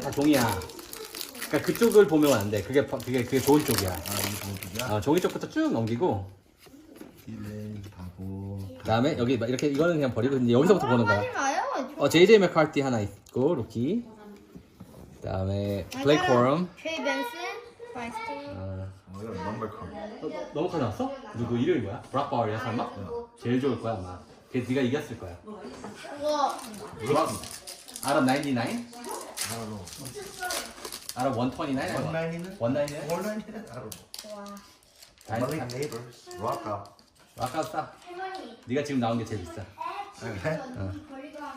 다 종이야. 그러니까 그쪽을 보면 안 돼. 그게 버- 그게 그게 좋은 쪽이야. 아, 이 종이야? 어, 종이 쪽부터 쭉 넘기고 딜레이, 바보. 그다음에 여기 막 이렇게 이거는 그냥 버리고 이제 여기서부터 보는 거야. 마요. 어 JJ 맥카티 하나 있고 루키. 그다음에 블레이크 코럼. 트레이 벤슨, 바이스트. 어, 어, 이거 넘버 컬. 어, 너무 커 나왔어? 누구 이름이 뭐야? 브락 바울이야 설마? 제일 좋을 거야 아마. 걔 네가 이겼을 거야. 우와. 브락. 아랍 99? I don't know. 아랍 129? 원라인이는? 199? 원라인이는? I don't know. 와. Malik neighbors. Rock up. 아까 싸. 네가 지금 나온 게 제일 비싸. Okay.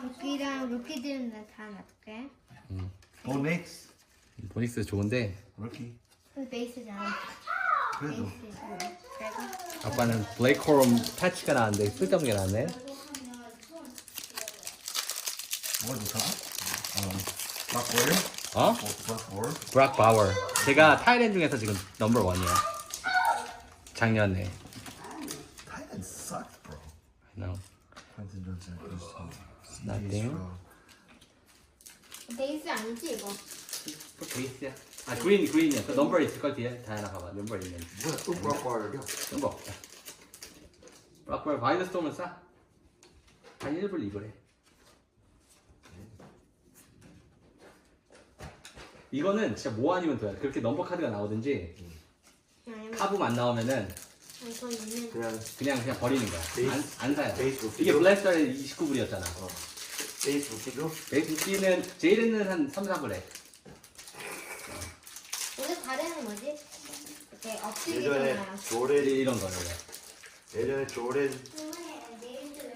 루키랑 루키들은 다 놔둘게. Oh, next. 보닉스 좋은데 Rookie. 그 베이스잖아. 그래도. 베이스. 그래서 아빠는 블레이크 코럼 패치가 나왔는데 쓸데없는 게 나왔네. 뭐가 좋다? 어, Warrior? 어? 어? 브락 바워. 제가 타이랜 중에서 지금 넘버 원이야. 작년에. Titan sucks, bro. No. Quentin Johnson. Nothing. 베이스 아니지 이거? 그 베이스야. 아 그린 그린이야. 그 넘버 있을 걸 뒤에 다이나 봐봐. 넘버 있는. 뭐야, 또 Warrior이야? 넘버 없다. 브락 바워 바이더 스톰은 싸. 한 1불 2불에. 이거는 진짜 뭐 아니면 돼요. 그렇게 넘버 카드가 나오든지 아니면 카브만 안 나오면은 이거 있는. 그냥 그냥 그냥 버리는 거야. 베이스- 안, 안 사요. 이게? 블랙스타일 29불이었잖아. 베이스 루키도? 베이스는 제일은 한 3, 4불에. 오늘 가래는 뭐지? 이렇게 엎드리잖아요. 예전에 조렌, 이런 거요. 예전에 조렌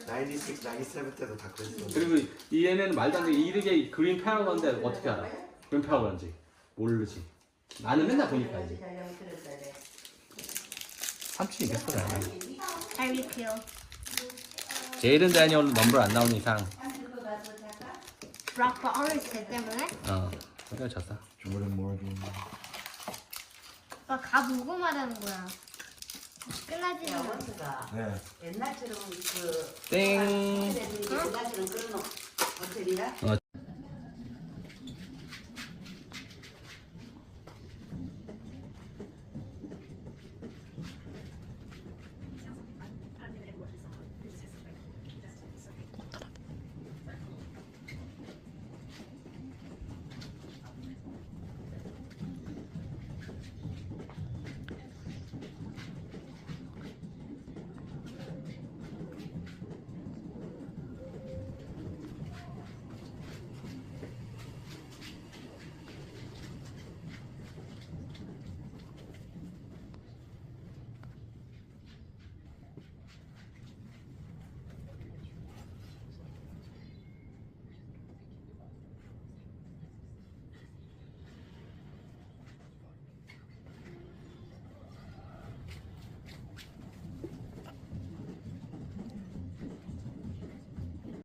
96, 97 때도 다 그랬어. 그리고 이 얘는 말도 안 되게 이르게 그린 패러건데 어떻게 알아? 그린 패러건지 모르지. 나는 맨날 보니까 알지. 삼촌이 이겼어 나는. 타이리 필. 제이든 다니얼 넘버 안 나오는 이상 브락 버리스 때문에 어 이거 졌어. 조렌 모르긴. 오빠 가보고 말하는 거야. 끝나지. 원수가 네. 옛날처럼 그 땡. 옛날처럼 그런 호텔이야? 어